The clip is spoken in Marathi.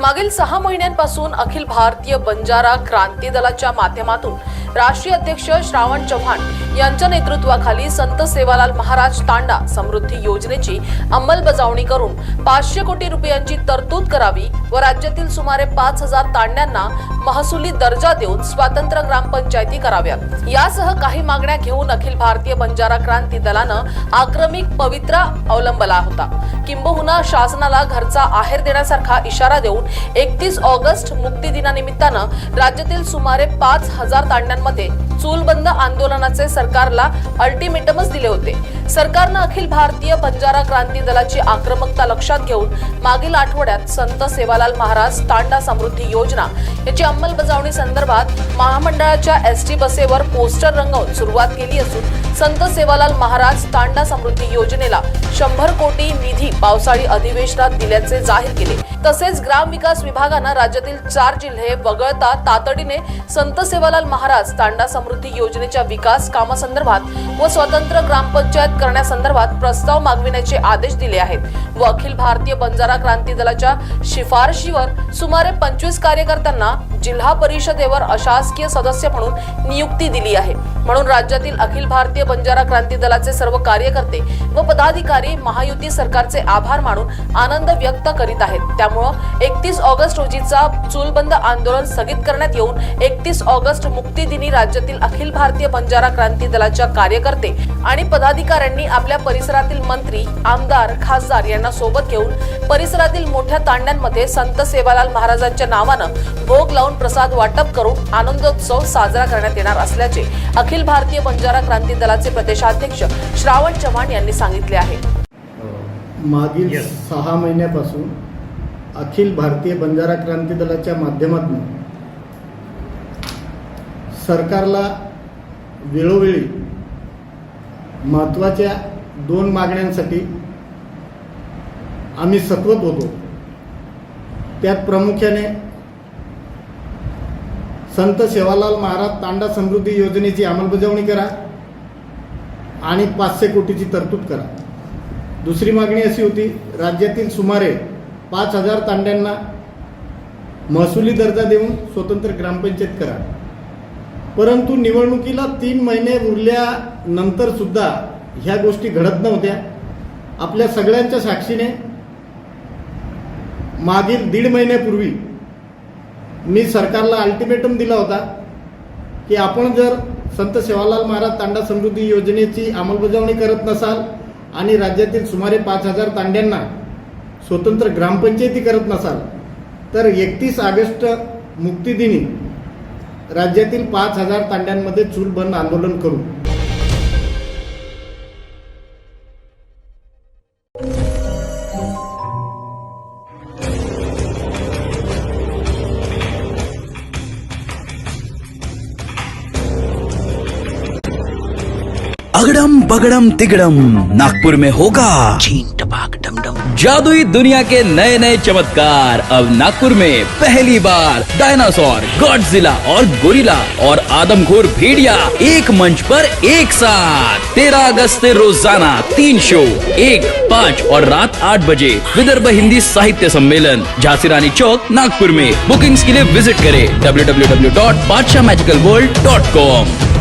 मागील सहा महिन्यांपासून अखिल भारतीय बंजारा क्रांती दलाच्या माध्यमातून राष्ट्रीय अध्यक्ष श्रावण चव्हाण यांच्या नेतृत्वाखाली संत सेवालाल महाराज तांडा समृद्धी योजनेची अंमलबजावणी करून पाचशे कोटी रुपयांची तरतूद करावी व राज्यातील सुमारे पाच हजार तांड्यांना महसुली दर्जा देऊन स्वातंत्र्य ग्रामपंचायती कराव्यात. यासह काही मागण्या घेऊन अखिल भारतीय बंजारा क्रांती दलानं आक्रमिक पवित्रा अवलंबला होता. किंबहुना शासनाला घरचा आहेर देण्यासारखा इशारा देऊन एकतीस ऑगस्ट मुक्ती दिनानिमित्तानं राज्यातील सुमारे पाच हजार तांड्यांमध्ये चूलबंद आंदोलनाचे सरकारला अल्टिमेटमच दिले होते. सरकारनं अखिल भारतीय बंजारा क्रांती दलाची आक्रमकता लक्षात घेऊन मागील आठवड्यात संत सेवालाल महाराज तांडा समृद्धी योजना याची अंमलबजावणी संदर्भात महामंडळाच्या एस टी बसेवर पोस्टर रंगवून सुरुवात केली असून संत सेवालाल महाराज तांडा समृद्धी योजनेला शंभर कोटी निधी पावसाळी अधिवेशनात दिल्याचे जाहीर केले. तसेच ग्रामविकास विभागानं राज्यातील चार जिल्हे वगळता तातडीने संत सेवालाल महाराज तांडा समृद्धी योजनेच्या विकास कामासंदर्भात व स्वतंत्र ग्रामपंचायत करण्यासंदर्भात प्रस्ताव मागविण्याचे आदेश दिले आहेत. व अखिल भारतीय बंजारा क्रांती दलाच्या शिफारशीवर सुमारे पंचवीस कार्यकर्त्यांना जिल्हा परिषदेवर अशासकीय सदस्य म्हणून नियुक्ती दिली आहे. म्हणून राज्यातील अखिल भारतीय बंजारा क्रांती दलाचे सर्व कार्यकर्ते व पदाधिकारी महायुती सरकारचे आभार मानून आनंद व्यक्त करीत आहेत. त्यामुळं एकतीस ऑगस्ट रोजीचा चूलबंद आंदोलन स्थगित करण्यात येऊन एकतीस ऑगस्ट मुक्तीदिनी राज्यातील अखिल भारतीय बंजारा क्रांती दलाच्या कार्यकर्ते आणि पदाधिकाऱ्यांनी आपल्या परिसरातील मंत्री आमदार खासदार यांना सोबत घेऊन परिसरातील मोठ्या तांड्यांमध्ये संत सेवालाल महाराजांच्या नावानं भोग लावून प्रसाद वाटप करून आनंदोत्सव साजरा करण्यात येणार असल्याचे अखिल भारतीय बंजारा क्रांती दलाचे प्रदेशाध्यक्ष श्रावण चव्हाण यांनी सांगितले आहे मागील. सहा महिन्यापासून अखिल भारतीय बंजारा क्रांती दलाच्या माध्यमातून सरकारला वेळोवेळी महत्त्वाच्या दोन मागण्यांसाठी आम्ही सत्वत होतो. त्यात प्रामुख्याने संत सेवालाल महाराज तांडा समृद्धी योजनेची अंमलबजावणी करा आणि पाचशे कोटीची तरतूद करा. दुसरी मागणी अशी होती राज्यातील सुमारे पाच हजार तांड्यांना महसुली दर्जा देऊन स्वतंत्र ग्रामपंचायत करा. परंतु निवडणुकीला तीन महिने उरल्यानंतर सुद्धा ह्या गोष्टी घडत नव्हत्या. आपल्या सगळ्यांच्या साक्षीने मागील दीड महिन्यापूर्वी मी सरकारला अल्टिमेटम दिला होता की आपण जर संत सेवालाल महाराज तांडा समृद्धी योजनेची अंमलबजावणी करत नसाल आणि राज्यातील सुमारे पाच हजार तांड्यांना स्वतंत्र ग्रामपंचायती करत नसाल तर एकतीस ऑगस्ट मुक्तीदिनी राज्यातील पाच हजार तांड्यांमध्ये चूल बंद आंदोलन करू. अगड़म बगड़म तिगड़म नागपुर में होगा। जादुई दुनिया के नए नए चमत्कार। अब नागपुर में पहली बार डायनासोर, गॉडजिला और गोरिला और आदमखोर भेड़िया एक मंच पर एक साथ। तेरह अगस्त से रोज़ाना तीन शो, एक, पाँच और रात आठ बजे विदर्भ हिंदी साहित्य सम्मेलन झांसी रानी चौक, नागपुर में। बुकिंग्स के लिए विज़िट करें www.badshaahmagicalworld.com